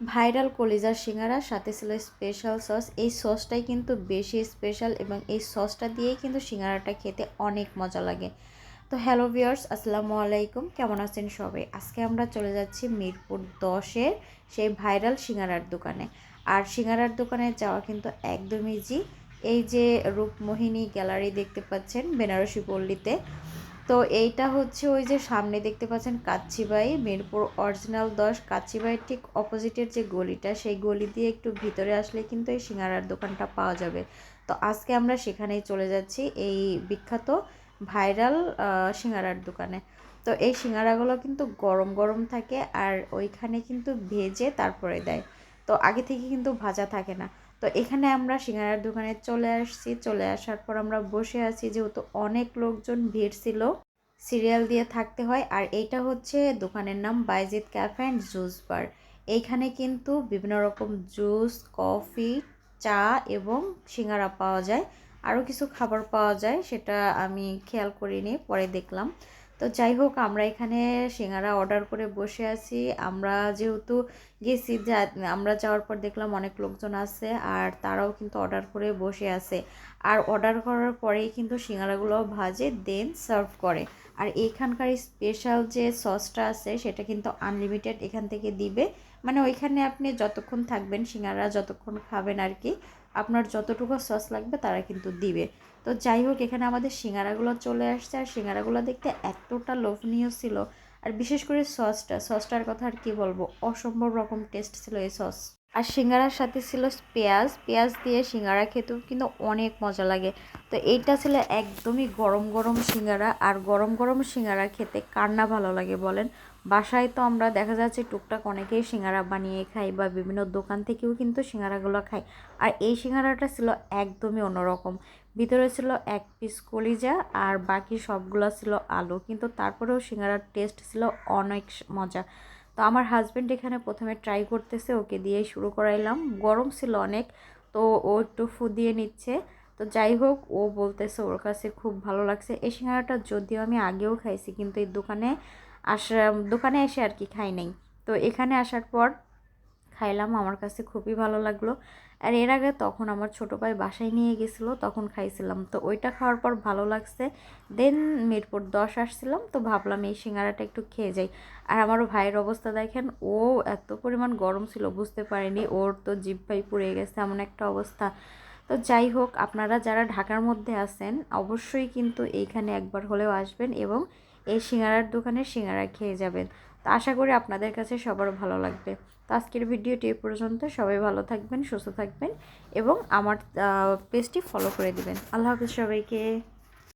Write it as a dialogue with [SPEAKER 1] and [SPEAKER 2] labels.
[SPEAKER 1] Viral কলিজার সিঙ্গারা, সাথে ছিল স্পেশাল সস এই সসটাই কিন্তু বেশি স্পেশাল এবং এই সসটা দিয়েই কিন্তু সিঙ্গারাটা খেতে অনেক মজা লাগে। তো হ্যালো ভিওর্স আসসালামু আলাইকুম। কেমন আছেন সবাই? আজকে আমরা চলে যাচ্ছি মিরপুর দশের সেই ভাইরাল সিঙ্গারার দোকানে। আর সিঙ্গারার দোকানে যাওয়া কিন্তু একদমই ইজি এই যে রূপমোহিনী গ্যালারি দেখতে পাচ্ছেন, বেনারসি পল্লীতে। তো এইটা হচ্ছে ওই যে সামনে দেখতে পাচ্ছেন কাচ্চিবাই, মিরপুর অরিজিনাল দশ। কাচ্চিবাইয়ের ঠিক অপোজিটের যে গলিটা, সেই গলি দিয়ে একটু ভিতরে আসলে কিন্তু এই সিঙ্গারার দোকানটা পাওয়া যাবে। তো আজকে আমরা সেখানেই চলে যাচ্ছি এই বিখ্যাত ভাইরাল সিঙ্গারার দোকানে। তো এই সিঙ্গারাগুলো কিন্তু গরম গরম থাকে আর ওইখানে কিন্তু ভেজে তারপরে দেয়। তো আগে থেকে কিন্তু ভাজা থাকে না। তো এখানে আমরা সিঙ্গারার দোকানে চলে আসছি। চলে আসার পর আমরা বসে আছি যেহেতু অনেক লোকজন ভিড় ছিল। সিরিয়াল দিয়ে থাকতে হয়। আর এইটা হচ্ছে দোকানের নাম Baijit cafe and juice bar. এইখানে কিন্তু বিভিন্ন রকম জুস, কফি, চা এবং সিঙ্গারা পাওয়া যায়। আরও কিছু খাবার পাওয়া যায়, সেটা আমি খেয়াল করিনি, পরে দেখলাম। তো যাই হোক, আমরা এখানে সিঙ্গারা অর্ডার করে বসে আছি। আমরা যেহেতু গেছি আমরা যাওয়ার পর দেখলাম অনেক লোকজন আছে আর তারাও কিন্তু অর্ডার করে বসে আছে। আর অর্ডার করার পরেই কিন্তু সিঙ্গারাগুলো ভাজে দেন সার্ভ করে। আর এইখানকার স্পেশাল যে সসটা আছে, সেটা কিন্তু আনলিমিটেড এখান থেকে দিবে। মানে ওইখানে আপনি যতক্ষণ থাকবেন, সিঙ্গারা যতক্ষণ খাবেন আর কি আপনার যতটুকু সস লাগবে তারা কিন্তু দিবে। তো যাই হোক, এখানে আমাদের সিঙ্গারাগুলো চলে আসছে। আর সিঙ্গারাগুলো দেখতে এতটা লোভনীয় ছিল। আর বিশেষ করে সসটা, সসটার কথা আর কি বলব? অসম্ভব রকম টেস্ট ছিল এই সস। আর সিঙ্গারার সাথে ছিল পেঁয়াজ। পেঁয়াজ দিয়ে সিঙ্গারা খেতেও কিন্তু অনেক মজা লাগে। তো এইটা ছিল একদমই গরম গরম সিঙ্গারা। আর গরম গরম সিঙ্গারা খেতে কার না ভালো লাগে বলেন? বাসায় তো আমরা দেখা যাচ্ছে টুকটাক অনেকেই সিঙ্গারা বানিয়ে খাই বা বিভিন্ন দোকান থেকেও কিন্তু সিঙ্গারাগুলো খাই আর এই সিঙ্গারাটা ছিল একদমই অন্যরকম। ভিতরে ছিল এক পিস কলিজা আর বাকি সবগুলো ছিল আলু। কিন্তু তারপরেও সিঙ্গারার টেস্ট ছিল অনেক মজা। তো আমার হাজব্যান্ড এখানে প্রথমে ট্রাই করতেছে, ওকে দিয়ে শুরু করাইলাম। গরম ছিল অনেক, তো ও একটু ফু দিয়ে নিচ্ছে। তো যাই হোক, ও বলতেছে ওর কাছে খুব ভালো লাগছে। এই সিঙ্গারাটা যদিও আমি আগেও খাইছি, কিন্তু এই দোকানে আসা দোকানে এসে আর কি খাই নাই। তো এখানে আসার পর খাইলাম, আমার কাছে খুবই ভালো লাগল। আর এর আগে তখন আমার ছোটো ভাই বাসায় নিয়ে গেছিল, তখন খাইছিলাম। তো ওইটা খাওয়ার পর ভালো লাগছে। দেন মিরপুর দশ আসছিলাম, তো ভাবলাম এই সিঙ্গারাটা একটু খেয়ে যাই। আর আমারও ভাইয়ের অবস্থা দেখেন, ও এত পরিমাণ গরম ছিল, বুঝতে পারিনি। ওর তো জিভ ভাই পুড়ে গেছে, এমন একটা অবস্থা। তো যাই হোক, আপনারা যারা ঢাকার মধ্যে আছেন, অবশ্যই কিন্তু এইখানে একবার হলেও আসবেন এবং এই সিঙ্গারার দোকানে সিঙ্গারা খেয়ে যাবেন। তো আশা করি আপনাদের কাছে সবার ভালো লাগবে। তো আজকের ভিডিওটি পর্যন্ত। সবাই ভালো থাকবেন, সুস্থ থাকবেন এবং আমার পেজটি ফলো করে দিবেন। আল্লাহ হাফিজ সবাইকে।